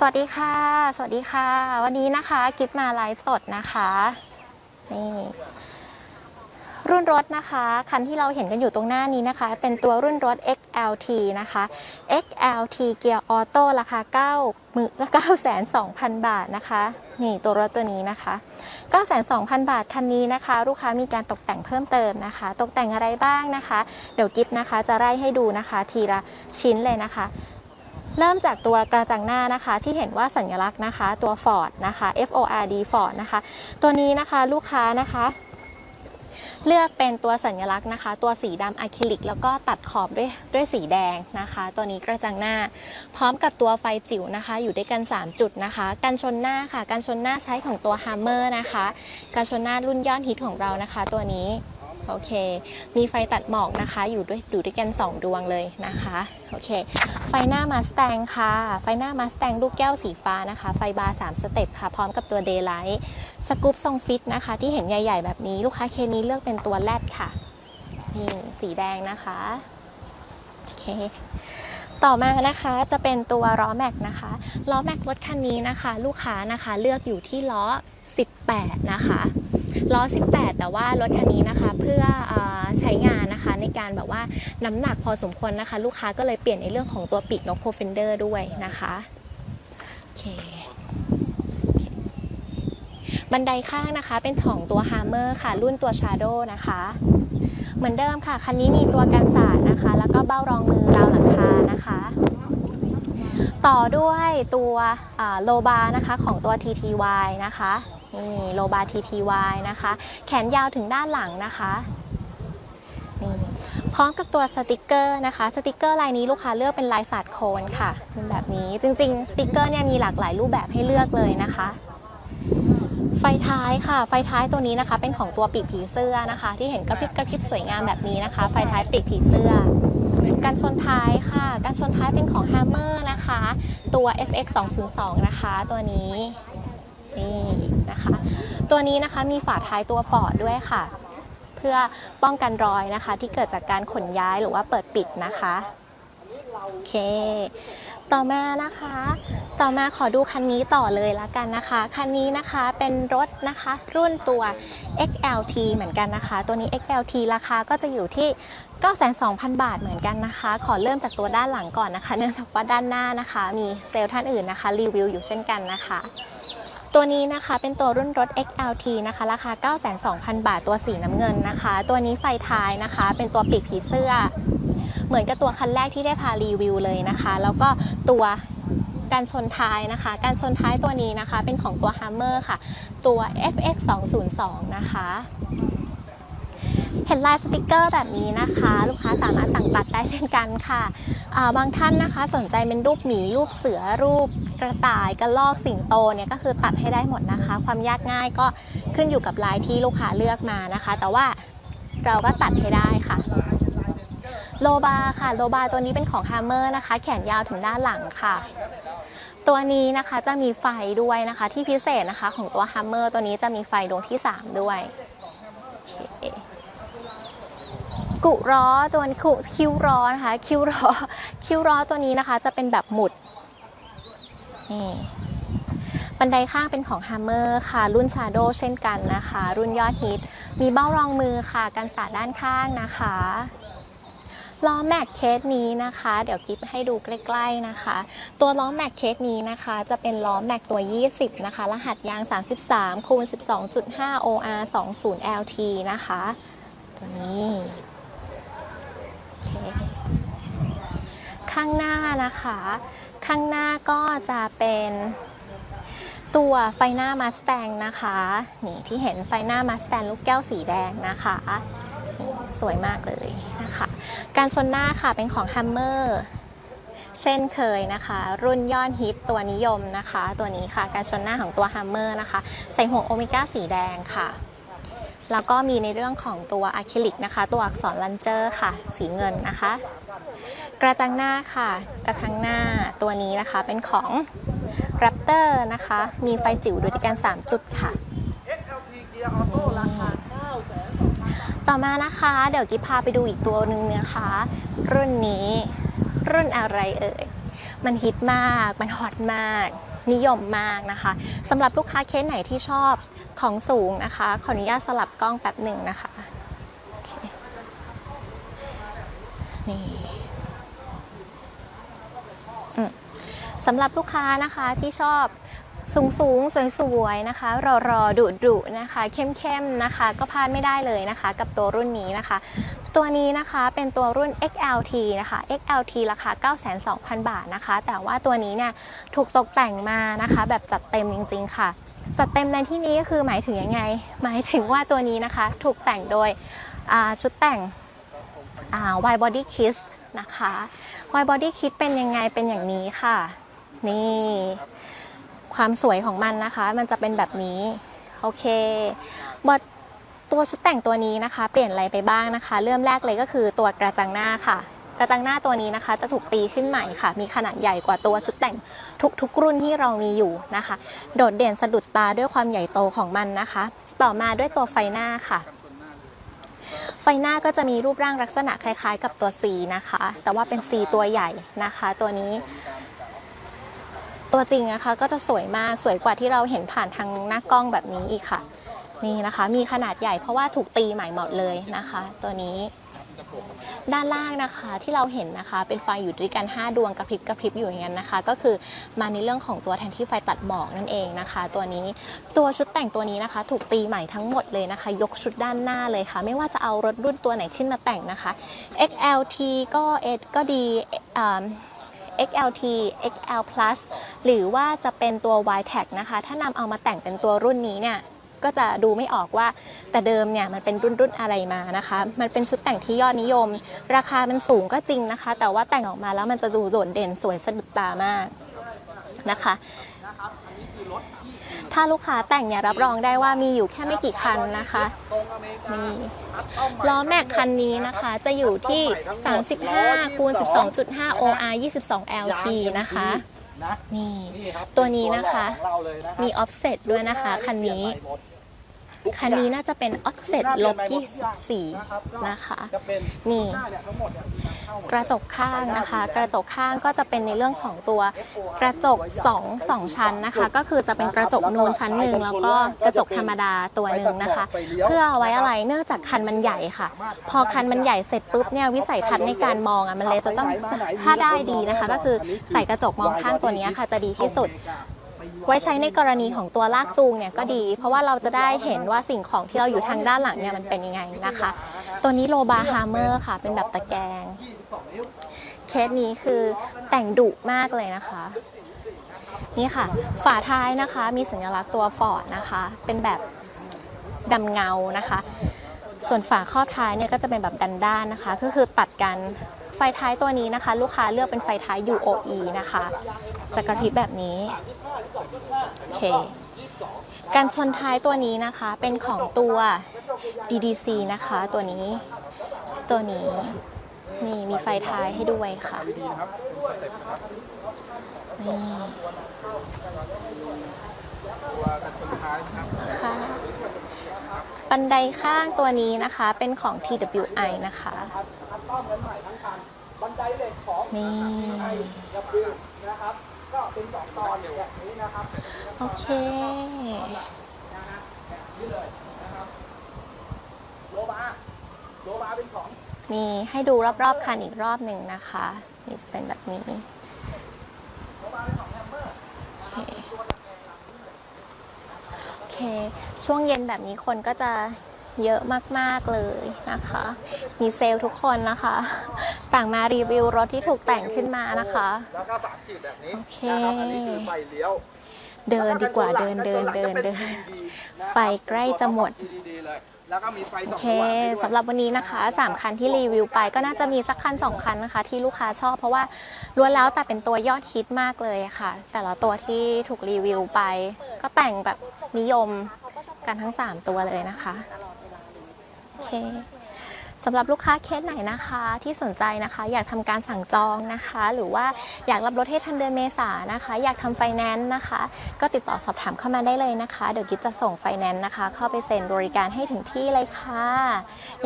สวัสดีค่ะ สวัสดีค่ะ วันนี้นะคะกิฟมาไลฟ์สดนะคะนี่รุ่นรถนะคะ คันที่เราเห็นกันอยู่ตรงหน้านี้นะคะ เป็นตัวรุ่นรถ XLT นะคะ XLT เกียร์ออโต้ราคา9มือ9,200,000บาทนะคะ นี่ตัวรถตัวนี้นะคะ 9 2 0 0 0 บาทคันนี้นะคะ ลูกค้ามีการตกแต่งเพิ่มเติมนะคะ ตกแต่งอะไรบ้างนะคะ เดี๋ยวกิฟนะคะจะไล่ให้ดูนะคะ ทีละชิ้นเลยนะคะ เริ่มจากตัวกระจังหน้านะคะที่เห็นว่าสัญลักษณ์นะคะ ตัว Ford นะคะ F O R D Ford นะคะ ตัวนี้นะคะลูกค้านะคะเลือกเป็นตัวสัญลักษณ์นะคะ ตัวสีดำอะคริลิก แล้วก็ตัดขอบด้วยด้วยสีแดงนะคะ ตัวนี้กระจังหน้า พร้อมกับตัวไฟจิ๋วนะคะ อยู่ด้วยกัน 3 จุดนะคะ กันชนหน้าค่ะ กันชนหน้าใช้ของตัว Hammer นะคะ กันชนหน้ารุ่นยอดฮิตของเรานะคะ ตัวนี้ โอเค มีไฟตัดหมอกนะคะ อยู่ด้วยอยู่ด้วยกัน 2 ดวงเลยนะคะ โอเค ไฟหน้ามาส t ตงค่ะ ไฟหน้ามาส t ตงลูกแก้วสีฟ้านะคะ ไฟบาร์3สเต็ปค่ะ พร้อมกับตัวเดย์ไลท์สกู๊ปทรงฟิตนะคะ ที่เห็นใหญ่ๆ แบบนี้ลูกค้าเคสนี้เลือกเป็นตัวแรดค่ะนี่สีแดงนะคะ โอเคต่อมานะคะจะเป็นตัวล้อแม็กนะคะล้อแม็กรถคันนี้นะคะ ลูกค้านะคะเลือกอยู่ที่ล้อ 18 นะคะ ล้อ 18 แต่ว่ารถคันนี้นะคะเพื่ออใช้งานนะคะในการแบบว่าน้ำหนักพอสมควรนะคะ ลูกค้าก็เลยเปลี่ยนในเรื่องของตัวปีกนกโพเฟนเดอร์ด้วยนะคะโอเคบันไดข้างนะคะ เป็นของตัว Hammer ค่ะ รุ่นตัว Shadow นะคะ เหมือนเดิมค่ะ คันนี้มีตัวกันสาดนะคะ แล้วก็เบ้ารองมือราวหลังคานะคะ ต่อด้วยตัวโลบานะคะของตัว TTY นะคะ นี่โลบา TTY นะคะ แขนยาวถึงด้านหลังนะคะนี่พร้อมกับตัวสติกเกอร์นะคะ สติกเกอร์ลายนี้ลูกค้าเลือกเป็นลายสาดโคนค่ะเป็นแบบนี้จริงๆ สติกเกอร์เนี่ยมีหลากหลายรูปแบบให้เลือกเลยนะคะไฟท้ายค่ะ ไฟท้ายตัวนี้นะคะ เป็นของตัวปีกผีเสื้อนะคะ ที่เห็นกระพริบกระพริบสวยงามแบบนี้นะคะ ไฟท้ายปีกผีเสื้อการชนท้ายค่ะ การชนท้ายเป็นของ Hammer นะคะ ตัว FX 202นะคะ ตัวนี้ นี่นะคะตัวนี้นะคะมีฝาท้ายตัวฟอร์ดด้วยค่ะ เพื่อป้องกันรอยนะคะ ที่เกิดจากการขนย้ายหรือว่าเปิดปิดนะคะโอเค ต่อมานะคะ ต่อมาขอดูคันนี้ต่อเลยละกันนะคะ คันนี้นะคะเป็นรถนะคะ รุ่นตัว XLT เหมือนกันนะคะ ตัวนี้ XLT ราคาก็จะอยู่ที่92,000บาทเหมือนกันนะคะ ขอเริ่มจากตัวด้านหลังก่อนนะคะ เนื่องจากว่าด้านหน้านะคะ มีเซลล์ท่านอื่นนะคะ รีวิวอยู่เช่นกันนะคะ ตัวนี้นะคะเป็นตัวรุ่นรถ XLT นะคะราคา 92,000 บาทตัวสีน้ำเงินนะคะ ตัวนี้ไฟท้ายนะคะ เป็นตัวปีกผีเสื้อ เหมือนกับตัวคันแรกที่ได้พารีวิวเลยนะคะ แล้วก็ตัวการชนท้ายนะคะ การชนท้ายตัวนี้นะคะ เป็นของตัว Hammer ค่ะ ตัว FX 202นะคะ เห็นลายสติกเกอร์แบบนี้นะคะ ลูกค้าสามารถสั่งตัดได้เช่นกันค่ะาบางท่านนะคะสนใจเป็นรูปหมีรูปเสือรูปกระต่ายกระลอกสิงโตเนี่ยก็คือตัดให้ได้หมดนะคะ ความยากง่ายก็ขึ้นอยู่กับลายที่ลูกค้าเลือกมานะคะ แต่ว่าเราก็ตัดให้ได้ค่ะโลบาค่ะโลบาตัวนี้เป็นของ Hammer นะคะ แขนยาวถึงด้านหลังค่ะ ตัวนี้นะคะจะมีไฟด้วยนะคะที่พิเศษนะคะของตัว Hammer ตัวนี้จะมีไฟดวงที่ 3 ด้วยโอเค กุล้อตัวนี้คิ้วล้อนะคะคิ้วล้อคิ้วล้อตัวนี้นะคะ จะเป็นแบบหมุดนี่บันไดข้างเป็นของ Hammer ค่ะ รุ่น Shadow เช่นกันนะคะ รุ่นยอดฮิต มีเบ้ารองมือค่ะกันสาดด้านข้างนะคะล้อแม็กเคสนี้นะคะ เดี๋ยวกิฟให้ดูใกล้ ๆนะคะ ตัวล้อแม็กเคสนี้นะคะ จะเป็นล้อแม็กตัว 20 นะคะ รหัสยาง 33คูณ12.5 OR 20 LT นะคะ ตัวนี้ เคข้างหน้านะคะ ข้างหน้าก็จะเป็นตัวไฟหน้ามาส t ตงนะคะ นี่ที่เห็นไฟหน้ามาส t ตงลูกแก้วสีแดงนะคะนี่สวยมากเลยนะคะ การชนหน้าค่ะเป็นของ Hammer เช่นเคยนะคะ รุ่นยอดฮิตตัวนิยมนะคะ ตัวนี้ค่ะ การชนหน้าของตัว Hammer นะคะ ใส่ห่วงโอเมก้าสีแดงค่ะ แล้วก็มีในเรื่องของตัวอะคริลิกนะคะ ตัวอักษรลันเจอร์ค่ะ สีเงินนะคะ กระจังหน้าค่ะ กระจังหน้าตัวนี้นะคะเป็นของ Raptor นะคะ มีไฟจิ๋วด้วยกัน 3 จุดค่ะ XLT เกียร์ออโต้ราคา9แสนต่อมานะคะ เดี๋ยวกิบพาไปดูอีกตัวหนึ่งนะคะ รุ่นนี้รุ่นอะไรเอ่ย มันฮิตมาก มันฮอตมาก นิยมมากนะคะสำหรับลูกค้าเคสไหนที่ชอบ ของสูงนะคะ ขออนุญาตสลับกล้องแป๊บหนึ่งนะคะนี่สำหรับลูกค้านะคะที่ชอบสูงสูงๆสวยๆนะคะ รอรอดุดุนะคะ เข้มๆนะคะ ก็พลาดไม่ได้เลยนะคะ กับตัวรุ่นนี้นะคะ ตัวนี้นะคะเป็นตัวรุ่น XLT นะคะ XLT ราคา 9,200บาทนะคะ แต่ว่าตัวนี้เนี่ยถูกตกแต่งมานะคะ แบบจัดเต็มจริงๆค่ะ จัดเต็มในที่นี้ก็คือหมายถึงยังไง หมายถึงว่าตัวนี้นะคะ ถูกแต่งโดยชุดแต่งอ่า Wide Body Kiss นะคะ Wide Body Kiss เป็นยังไงเป็นอย่างนี้ค่ะ นี่ ความสวยของมันนะคะ มันจะเป็นแบบนี้ โอเคบทตัวชุดแต่งตัวนี้นะคะ เปลี่ยนอะไรไปบ้างนะคะ เริ่มแรกเลยก็คือตัวกระจังหน้าค่ะ กระจังหน้าตัวนี้นะคะจะถูกตีขึ้นใหม่ค่ะ มีขนาดใหญ่กว่าตัวชุดแต่งทุกๆรุ่นที่เรามีอยู่นะคะ โดดเด่นสะดุดตาด้วยความใหญ่โตของมันนะคะ ต่อมาด้วยตัวไฟหน้าค่ะ ไฟหน้าก็จะมีรูปร่างลักษณะคล้ายๆ กับตัว C นะคะ แต่ว่าเป็น C ตัวใหญ่นะคะ ตัวนี้ตัวจริงนะคะก็จะสวยมากสวยกว่าที่เราเห็นผ่านทางหน้ากล้องแบบนี้อีกค่ะ นี่นะคะ มีขนาดใหญ่เพราะว่าถูกตีใหม่หมดเลยนะคะ ตัวนี้ ด้านล่างนะคะที่เราเห็นนะคะเป็นไฟอยู่ด้วยกัน 5 ดวงกระพริบกระพริบอยู่อย่างนั้นนะคะ ก็คือมาในเรื่องของตัวแทนที่ไฟตัดหมอกนั่นเองนะคะ ตัวนี้ตัวชุดแต่งตัวนี้นะคะ ถูกตีใหม่ทั้งหมดเลยนะคะ ยกชุดด้านหน้าเลยค่ะ ไม่ว่าจะเอารถรุ่นตัวไหนขึ้นมาแต่งนะคะ XLT ก็ S ก็ดี XLT XL Plus หรือว่าจะเป็นตัว y t a g นะคะ ถ้านำเอามาแต่งเป็นตัวรุ่นนี้เนี่ย ก็จะดูไม่ออกว่า แต่เดิมเนี่ยมันเป็นรุ่นรุ่นอะไรมานะคะ มันเป็นชุดแต่งที่ยอดนิยม ราคามันสูงก็จริงนะคะ แต่ว่าแต่งออกมาแล้วมันจะดูโดดเด่นสวยสะดุดตามากนะคะถ้าลูกค้าแต่งเนี่ยรับรองได้ว่ามีอยู่แค่ไม่กี่คันนะคะนี่ล้อแม็กคันนี้นะคะจะอยู่ที่ 35คูณ12.5 OR 22 LT นะคะ นะนี่นี่ครับตัวนี้นะคะตัวหล่อของเราเลยนะครับมี offset ด้วยนะคะ คันนี้ทุก คันนี้น่าจะเป็น offset ลบ24 นะคะจะเป็นนี่หน้าเนี่ยทั้งหมดเนี่ กระจกข้างนะคะ กระจกข้างก็จะเป็นในเรื่องของตัวกระจก2 2ชั้นนะคะ ก็คือจะเป็นกระจกนูนชั้นหนึ่งแล้วก็กระจกธรรมดาตัวหนึ่งนะคะ เพื่อเอาไว้อะไรเนื่องจากคันมันใหญ่ค่ะ พอคันมันใหญ่เสร็จปุ๊บเนี่ยวิสัยทัศน์ในการมองอะมันเลยจะต้องถ้าได้ดีนะคะ ก็คือใส่กระจกมองข้างตัวนี้ค่ะจะดีที่สุด ไว้ใช้ในกรณีของตัวลากจูงเนี่ยก็ดี เพราะว่าเราจะได้เห็นว่าสิ่งของที่เราอยู่ทางด้านหลังเนี่ยมันเป็นยังไงนะคะ ตัวนี้โลบาร์ฮาร์เมอร์ค่ะ เป็นแบบตะแกรงเคสนี้คือแต่งดุมากเลยนะคะ นี่ค่ะ ฝาท้ายนะคะ มีสัญลักษณ์ตัวฟอร์ดนะคะ เป็นแบบดำเงานะคะ ส่วนฝาครอบท้ายเนี่ยก็จะเป็นแบบดันด้านนะคะ ก็คือตัดกันไฟท้ายตัวนี้นะคะ ลูกค้าเลือกเป็นไฟท้าย UOE นะคะจะกระพริบแบบนี้ โอเค การชนท้ายตัวนี้นะคะเป็นของตัว DDC นะคะตัวนี้ ตัวนี้ นี่มีไฟท้ายให้ด้วยค่ะนี่ค่ะบันไดข้างตัวนี้นะคะเป็นของ TWI นะคะบัน โอเคโลบาร์โลบาร์เป็นของนี่ให้ดูรอบๆคันอีกรอบหนึ่งนะคะ นี่จะเป็นแบบนี้โลบาร์เป็นของแฮมเมอร์โอเคโอเค ช่วงเย็นแบบนี้คนก็จะ เยอะมากๆเลยนะคะ มีเซลล์ทุกคนนะคะ ต่างมารีวิวรถที่ถูกแต่งขึ้นมานะคะ แล้วก็สามขีดแบบนี้โอเคนะครับอันนี้คือไฟเลี้ยว เดินดีกว่าเดินเดินเดินเดินไฟใกล้จะหมดดีๆเลยแล้วก็มีไฟโอสองเคตัวให้ด้วยสำหรับวันนี้นะคะ 3 คันที่รีวิวไปก็น่าจะมีสักคัน 2 คันนะคะ ที่ลูกค้าชอบเพราะว่าล้วนแล้วแต่เป็นตัวยอดฮิตมากเลยค่ะ แต่ละตัวที่ถูกรีวิวไป ก็แต่งแบบนิยมกันทั้ง 3 ตัวเลยนะคะโอ เคสำหรับลูกค้าเคสไหนนะคะที่สนใจนะคะ อยากทำการสั่งจองนะคะ หรือว่าอยากรับรถให้ทันเดือนเมษานนะคะ อยากทำไฟแนนซ์นะคะ ก็ติดต่อสอบถามเข้ามาได้เลยนะคะ เดี๋ยวกิ๊บจะส่งไฟแนนซ์นะคะ เข้าไปเซ็นบริการให้ถึงที่เลยค่ะ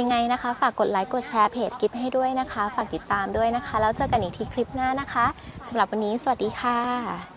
ยังไงนะคะ ฝากกดไลค์กดแชร์เพจกิ๊บให้ด้วยนะคะ ฝากติดตามด้วยนะคะ แล้วเจอกันอีกที่คลิปหน้านะคะสำหรับวันนี้สวัสดีค่ะ